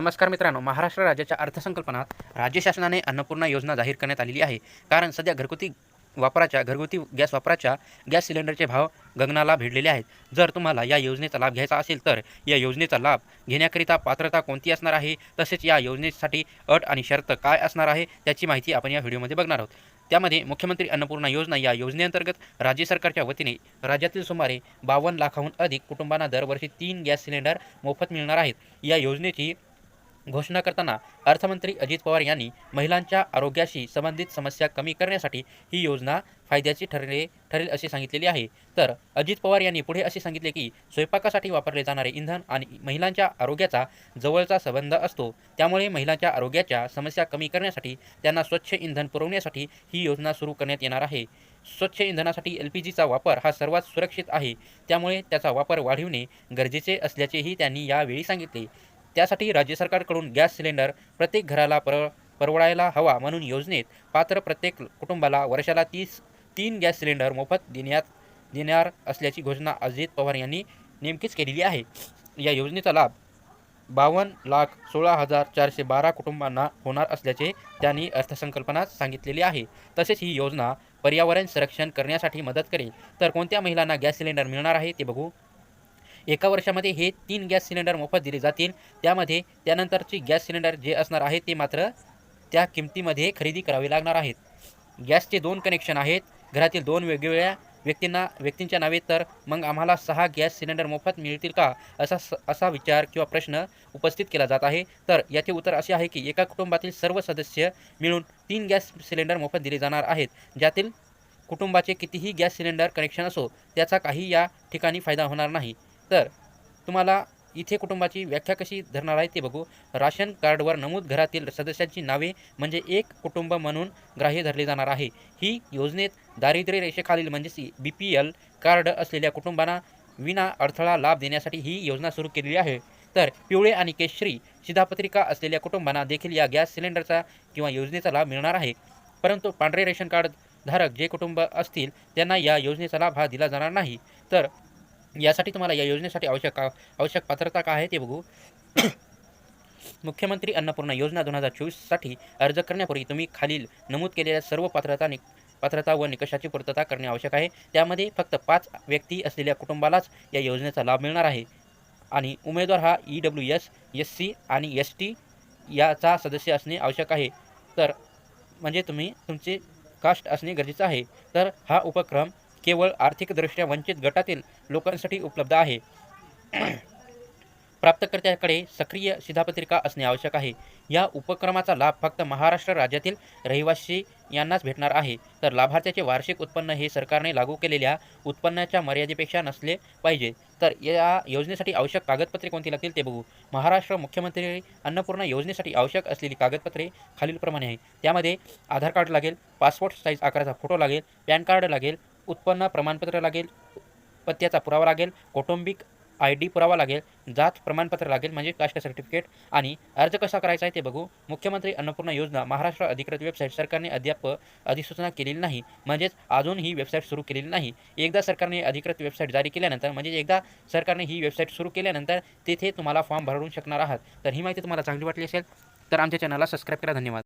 नमस्कार मित्रांनो महाराष्ट्र राज्याच्या अर्थसंकल्पनात राज्य शासनाने अन्नपूर्णा योजना जाहीर करण्यात आलेली आहे. कारण सध्या घरगुती वापराच्या घरगुती गॅस वापराच्या गॅस सिलेंडरचे भाव गगनाला भिडलेले आहेत. जर तुम्हाला या योजनेचा लाभ घ्यायचा असेल तर या योजनेचा लाभ घेण्याकरिता पात्रता कोणती असणार आहे? तसेच या योजनेसाठी अट आणि शर्त काय असणार आहे? त्याची माहिती आपण या व्हिडिओमध्ये बघणार आहोत. त्यामध्ये मुख्यमंत्री अन्नपूर्णा योजना या योजनेअंतर्गत राज्य सरकारच्या वतीने राज्यातील सुमारे बावन्न लाखाहून अधिक कुटुंबांना दरवर्षी तीन गॅस सिलेंडर मोफत मिळणार आहेत. या योजनेची घोषणा करताना अर्थमंत्री अजित पवार यांनी महिलांच्या आरोग्याशी संबंधित समस्या कमी करण्यासाठी ही योजना फायद्याची ठरले ठरेल असे सांगितलेले आहे. तर अजित पवार यांनी पुढे असे सांगितले की स्वयंपाकासाठी वापरले जाणारे इंधन आणि महिलांच्या आरोग्याचा जवळचा संबंध असतो. त्यामुळे महिलांच्या आरोग्याच्या समस्या कमी करण्यासाठी त्यांना स्वच्छ इंधन पुरवण्यासाठी ही योजना सुरू करण्यात येणार आहे. स्वच्छ इंधनासाठी एल पी जीचा वापर हा सर्वात सुरक्षित आहे. त्यामुळे त्याचा वापर वाढविणे गरजेचे असल्याचेही त्यांनी यावेळी सांगितले. त्यासाठी राज्य सरकारकडून गॅस सिलेंडर प्रत्येक घराला पर परवडायला हवा म्हणून योजनेत पात्र प्रत्येक कुटुंबाला वर्षाला तीस तीन गॅस सिलेंडर मोफत देण्यात देणार असल्याची घोषणा अजित पवार यांनी नेमकीच केलेली आहे. या योजनेचा लाभ बावन्न लाख सोळा हजार चारशे बारा कुटुंबांना होणार असल्याचे त्यांनी अर्थसंकल्पनात सांगितलेले आहे. तसेच ही योजना पर्यावरण संरक्षण करण्यासाठी मदत करेल. तर कोणत्या महिलांना गॅस सिलेंडर मिळणार आहे ते बघू. एका वर्षामध्ये हे तीन गॅस सिलेंडर मोफत दिले जातील. त्यामध्ये त्यानंतरची गॅस सिलेंडर जे असणार आहे ते मात्र त्या किमतीमध्ये खरेदी करावे लागणार आहेत. गॅसचे दोन कनेक्शन आहेत. घरातील दोन वेगवेगळ्या व्यक्तींना व्यक्तींच्या नावे तर मग आम्हाला सहा गॅस सिलेंडर मोफत मिळतील का? असा स असा विचार किंवा प्रश्न उपस्थित केला जात आहे. तर याचे उत्तर असे आहे की एका कुटुंबातील सर्व सदस्य मिळून तीन गॅस सिलेंडर मोफत दिले जाणार आहेत. ज्यातील कुटुंबाचे कितीही गॅस सिलेंडर कनेक्शन असो त्याचा काही या ठिकाणी फायदा होणार नाही. तर तुम्हाला इथे कुटुंबाची व्याख्या कशी धरणार आहे ते बघू. राशन कार्डवर नमूद घरातील सदस्यांची नावे म्हणजे एक कुटुंब म्हणून ग्राह्य धरले जाणार आहे. ही योजनेत दारिद्र्य रेषेखालील म्हणजेच बी पी एल कार्ड असलेल्या कुटुंबांना विना अडथळा लाभ देण्यासाठी ही योजना सुरू केलेली आहे. तर पिवळे आणि केशरी शिधापत्रिका असलेल्या कुटुंबांना देखील या गॅस सिलेंडरचा किंवा योजनेचा लाभ मिळणार आहे. परंतु पांढरे रेशन कार्ड धारक जे कुटुंब असतील त्यांना या योजनेचा लाभ हा दिला जाणार नाही. तर यासाठी तुम्हाला या योजनेसाठी आवश्यक आवश्यक पात्रता काय आहे ते बघू. मुख्यमंत्री अन्नपूर्णा योजना दोन हजार चोवीससाठी अर्ज करण्यापूर्वी तुम्ही खालील नमूद केलेल्या सर्व पात्रता नि पात्रता व निकषाची पूर्तता करणे आवश्यक आहे. त्यामध्ये फक्त पाच व्यक्ती असलेल्या कुटुंबालाच या योजनेचा लाभ मिळणार आहे. आणि उमेदवार हा E W S S C आणि एस टी याचा सदस्य असणे आवश्यक आहे. तर म्हणजे तुम्ही तुमचे कास्ट असणे गरजेचं आहे. तर हा उपक्रम केवळ आर्थिकदृष्ट्या वंचित गटातील लोकांसाठी उपलब्ध आहे. प्राप्तकर्त्याकडे सक्रिय शिधापत्रिका असणे आवश्यक आहे. या उपक्रमाचा लाभ फक्त महाराष्ट्र राज्यातील रहिवासी यांनाच भेटणार आहे. तर लाभार्थ्याचे वार्षिक उत्पन्न हे सरकारने लागू केलेल्या उत्पन्नाच्या मर्यादेपेक्षा नसले पाहिजे. तर या योजनेसाठी आवश्यक कागदपत्रे कोणती लागतील ते बघू. महाराष्ट्र मुख्यमंत्री अन्नपूर्णा योजनेसाठी आवश्यक असलेली कागदपत्रे खालीलप्रमाणे आहे. त्यामध्ये आधार कार्ड लागेल पासपोर्ट साईज आकाराचा फोटो लागेल पॅन कार्ड लागेल उत्पन्न प्रमाणपत्र लागेल पत्त्याचा पुरावा लागेल कौटुंबिक आय डी पुरावा लागेल जात प्रमाणपत्र लागेल म्हणजे कास्ट सर्टिफिकेट आणि अर्ज कसा करायचा आहे ते बघू. मुख्यमंत्री अन्नपूर्णा योजना महाराष्ट्र अधिकृत वेबसाईट सरकारने अद्याप अधिसूचना केलेली नाही म्हणजेच अजून ही वेबसाईट सुरू केलेली नाही. एकदा सरकारने अधिकृत वेबसाईट जारी केल्यानंतर म्हणजे एकदा सरकारने ही वेबसाईट सुरू केल्यानंतर तेथे तुम्हाला फॉर्म भरून शकणार आहात. तर ही माहिती तुम्हाला चांगली वाटली असेल तर आमच्या चॅनलला सबस्क्राईब करा. धन्यवाद.